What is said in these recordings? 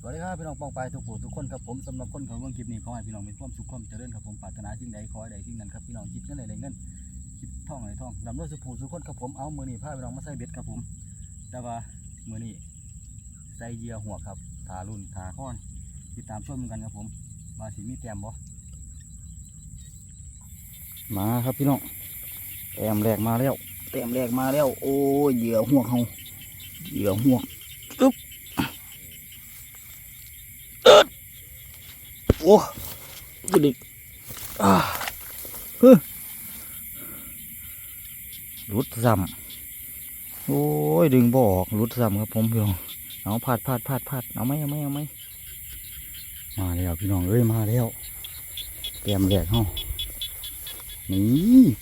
สวัสดีครับพี่น้องป้องไปทุกผู้ทุกคนครับผมสำหรับคนเขาเบิ่งคลิปนี้ขอให้พี่น้องมีความสุขความเจริญครับผมปรารถนาสิ่งใดขอให้ได้สิ่งนั้นครับพี่น้องคิดเงินอะไรเงินคิดท่องอะไรท่องลำด้วยสุภูสุขคนครับผมเอามือนี้พาพี่น้องมาใส่เบ็ดครับผม แต่ว่ามือนี้ใส่เหยื่อหัวครับทารุ่นทาค้อนติดตามชมกันครับผมว่าสิมีแต้มบ่มาครับพี่น้องแต้มแรกมาแล้วแต้มแรกมาแล้ว โอ้เหยื่อหัวเขาเหยื่อหัวอึ๊บ โอ้กระดิกอ่าเฮ้ยรุดซ้ำโอ้ยดึงบออกรุดซ้ำครับผมพี่น้องเอาพาดพาดพาดพาดเอาไหมเอาไหมเอาไหมมาแล้วพี่น้องเอ้ยมาแล้วเตรียมแหลกเฮานี่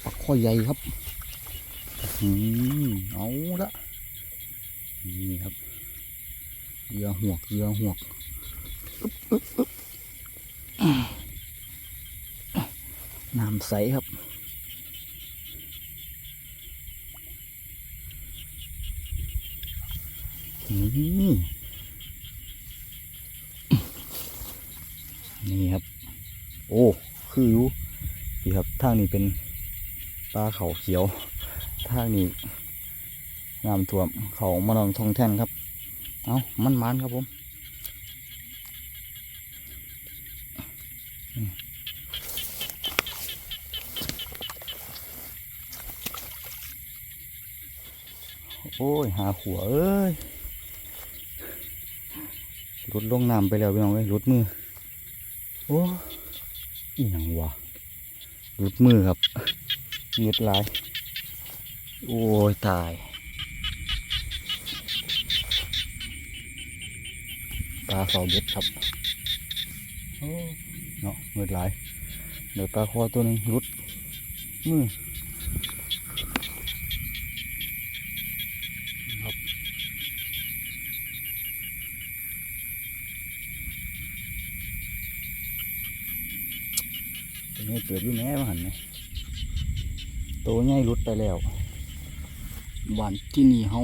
ปักข้อใหญ่ครับอืมเอาละนี่ครับเหยื่อหวกเหยื่อหวก น้ำใสครับ นี่นี่ครับ โอ้ คืออยู่ดีครับ ทางนี้เป็นปลาเขาเขียว ทางนี้น้ำท่วมเขามาลองทองแท่นครับ เอามันมันๆครับผม โอ้ยหาขัวเอ้ยหลุดลงน้ำไปแล้วพี่น้องเอ้ยหลุดมือ โอ้อีหยังวะหลุดมือครับเงียดหลาย โอ้ยตาย ปลาเสาเบ็ดครับเนาะเงียดหลายเดี๋ยวปลาคอตัวหนึงหลุดมือ เกิดอยู่แม่มาหันไหมตัวใหญ่หลุดไปแล้วบานที่นี่เฮา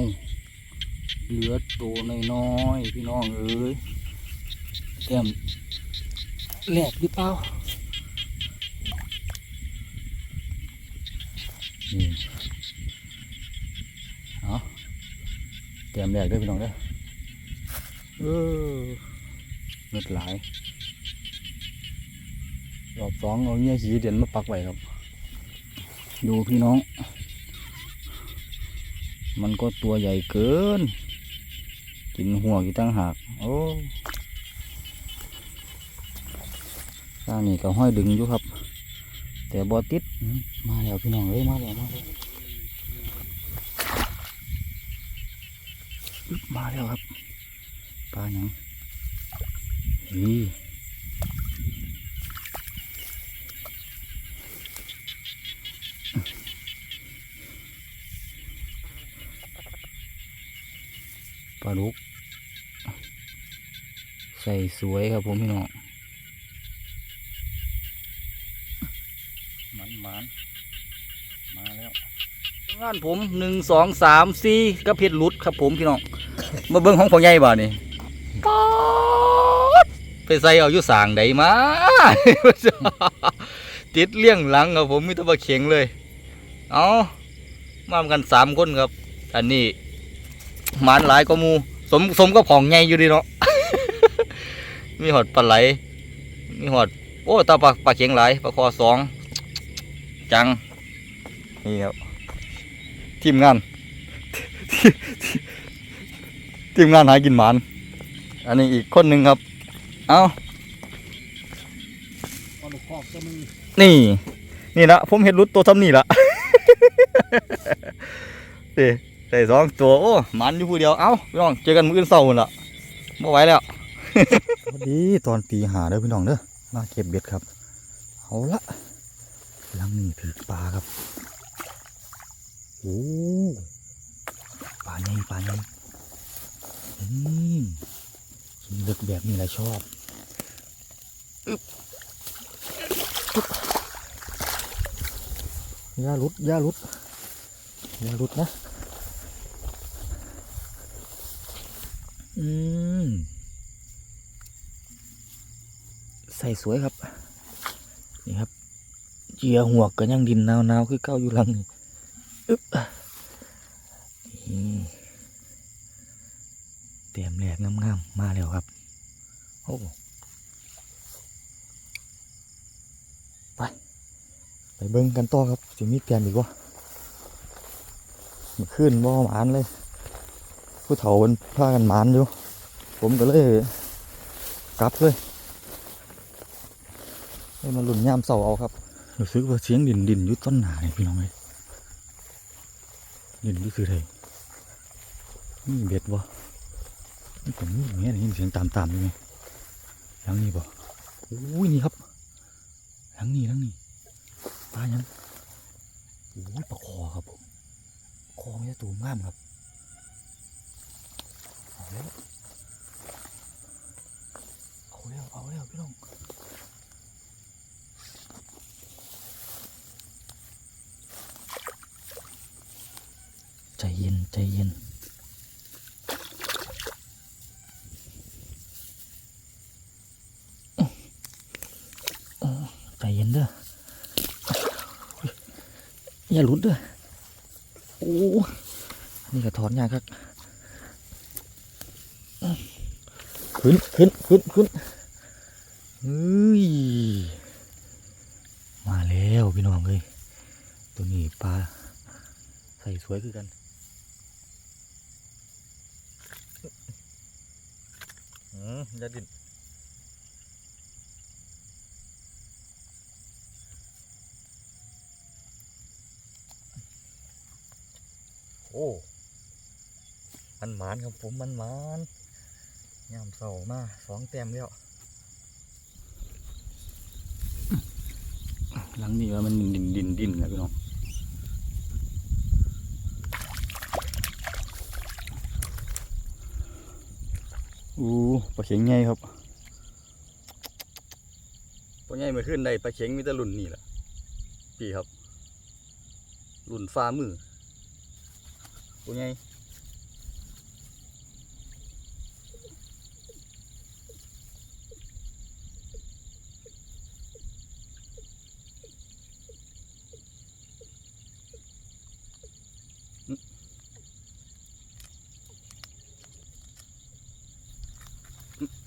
เหลือตัวน้อยๆพี่น้องเอ้ยแต้มแหลกหรือเปล่านี่เอาแต้มแหลกเด้วยพี่น้องเด้อเออเงือดหลายร อบสองเอาเงี้ยสีเด่นมาปักไว้ครับ ดูพี่น้อง มันก็ตัวใหญ่เกิน กินหัวกี่ตั้งหากโอ้ข้านี้ก็ห้อยดึงอยู่ครับ แต่บอติดมาแล้วพี่น้องเอ้ยมาแล้วมาแล้วมาแล้วครับปลาหยังนี่ ปลาดุก ใส่สวยครับผมพี่น้องมันมันมาแล้วงานผมหนึ่งสองสามสี่กระเพชรหลุดครับผมพี่น้องมาเบิ้งของพ่อใหญ่บ่านี่ป๊าดไปใส่เอาอยู่สางใดมา ติดเลี้ยงหลังครับผมมีแตัวปลาเข็งเลย เอามากันสามคนครับ อันนี้ หมานหลายก็มูสมสมก็ผ่องใหญ่อยู่ดีเนาะ มีหอดปลาไหล มีหอด โอ้ตาปลาปลาเข็งหลายปลาคอสองจัง นี่ครับ ทีมงาน ทีมงานหากินหมาน อันนี้อีกคนหนึ่งครับ เอาปลานี่ นี่ละผมเห็นรุดตัวทำนี่ละเด้ ใส่สองตัวโอ้มันอยู่ผู้เดียวเอ้าพี่น้องเจอกันมื้ออื่นเช้าพุ่นละไม่ไหวแล้วพอดีตอนตีหาเด้อพี่น้องเด้อมาเก็บเบ็ดครับเอาละลังนี่ถือปลาครับโอ้ปลาใหญ่ปลาใหญ่อืมกินลึกแบบนี้แหละชอบอึ๊บอย่าลุดอย่าลุดอย่าลุดนะ อืมส่สวยครับ นี่ครับเจียหัวกกันยังดินหนาวๆคือเก้าอยู่หลังนี่อึ๊บนี่เตรียมแหลกงามๆมาแล้วครับ โอ้ไป ไปเบิ่งกันต่อครับสิมีเปลี่ยนอีกวะมันขึ้นบ่หมานเลย ผู้เฒ่ามันพากันหมานอยู่ ผมก็เลยกลับเลยเลยมาหลุนยามเสาเอาครับรู้สึกว่าเสียงดินดินยุดต้นหนาเนี่ยพี่น้องเลยดินนี่คืออะไรนี่เบ็ดวะนี่ผมนี่อย่างเงี้ยยินเสียงตามตามๆยู่ไหมหลังนี้บ่โอ้ยนี่ครับหลังนี้หลังนี้ปลายังโอ้ยปลาคอครับผมคอไม่ใช่ตัวงามครับ เอาแล้วเอาแล้วเอาแล้วพี่น้องใจเย็นใจเย็นอ๋อใจเย็นเด้ออย่าหลุดเด้อโอ้นี่ก็ถอนยากครับ ขึ้นขึ้นขึ้นขึ้นเฮ้ยมาแล้วพี่น้องเลยตัวนี้ปลาใส่สวยคือกันอืมย่าดินโอ้ มันหมานครับผมมันหมาน ยามเสามาสองแต้มแล้วหลังนี้ว่ามันดินดินดินนะพี่น้องอู้ปลาเข็งใหญ่ครับปลาใหญ่เมื่อขึ้นได้ปลาเข็งมีแต่รุ่นนี่แหละพี่ครับรุ่นฟ้ามือปลาใหญ่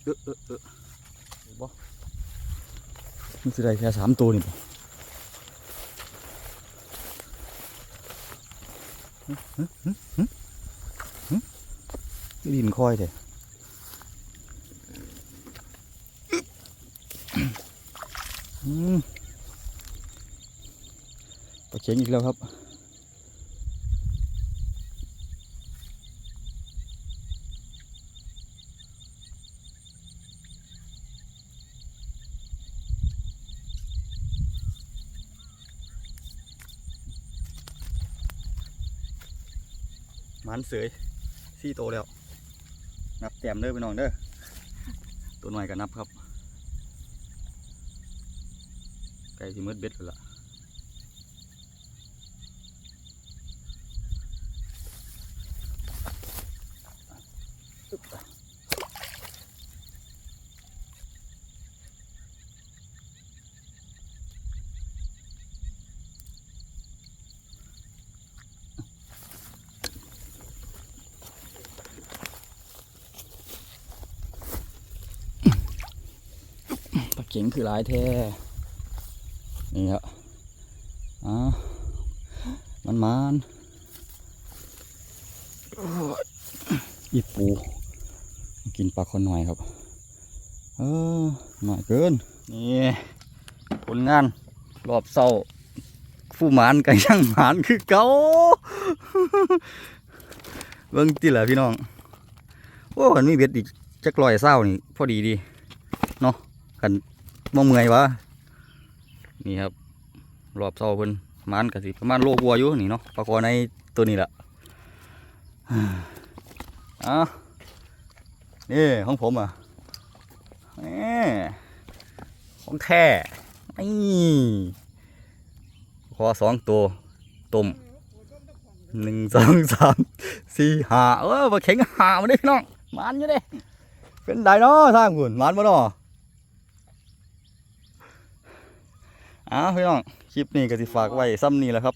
เออเออเออบ่ นี่คือได้แค่สามตัวนี่บ่หึหึหึหึหึดินคอยเด้อืมปลาเข็งอีกแล้วครับ มันเสยสี่โตแล้ว นับแต้มเด้อพี่น้องเด้อ ตัวหน่อยก็นับครับ ไก่ที่มืดเบ็ดแล้วล่ะ ปลาเข็งคือหลายแท้ นี่ครับอ่ามันมันอีปู กินปลาคนหน่อยครับ เออหน่อยเกิน นี่ผลงาน รอบเศร้าผู้หมานกันยังหมานคือเก่าเบิ่งติล่ะพี่น้อง โอ้มันมีเบ็ดอีกจักลอยเศร้านี่ พอดีดี เนาะกัน บ่เมื่อยวะนี่ครับ รอบเศร้าเพิ่นมันก็สิประมาณโลกวัวอยู่นี่เนาะปลาคอในตัวนี้แหละอะนี่ของผมอะนี่ของแท้นี่คอสองตัวต้มหนึ่งสองสามสี่ห้าเออมาเข็งหามาได้พี่น้องมันอยู่เด้เป็นไดเนาะทางคุณมันบ่เนาะ อ้าวพี่น้อง คลิปนี้ก็สิฝากไว้ซ้ำนี้แหละครับ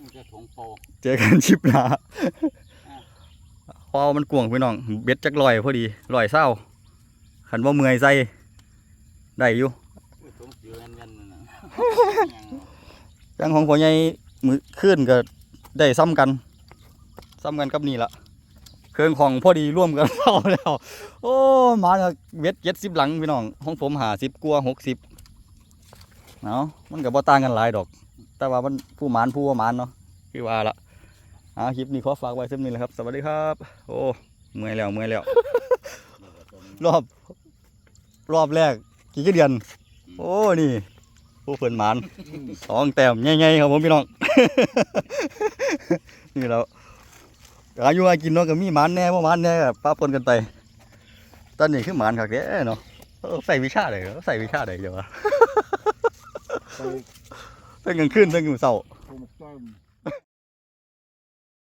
มันจะถงโปเจอกันชิปหน้าพอมันกวางพี่น้อง เบ็ดจักลอยพอดีลอยเศร้าขันว่าเมื่อยใส่ได้อยู่ถงเสือกันกันนั่นน่ะจังของพ่อใหญ่มือขึ้นก็ได้ซ้ำกัน ซ้ำกันกับนี่ละเครื่องของพอดีร่วมกันเข้าแล้ว โอ้ มาจากเบ็ดเจ็ดสิบหลังพี่น้อง ของผมหาสิบกว่าหกสิบ เนาะมันกับบ่ต่างกันหลายดอก แต่ว่ามันผู้หมานผู้ว่าหมานเนาะคือว่าละอ่าคลิปนี้ขอฝากไว้เส้นนี้แหละครับ สวัสดีครับ โอ้เมื่อยแล้วเมื่อยแล้ว รอบรอบแรกกี่กเดือน โอ้นี่ ผู้เพิ่นหมานสองแต้มใหญ่ๆครับผมพี่น้อง นี่แล้วอายุอากินเนาะก็มีหมานแน่บ่หมานแน่ป้าปนกันไป ตอนนี้คือหมานคักแท้เนาะเออใส่วิชาใดเหรอใส่วิชาใดเดี๋ยว เป็นเงกลางคืนตั้งกลางเสาโทรมาจ้อย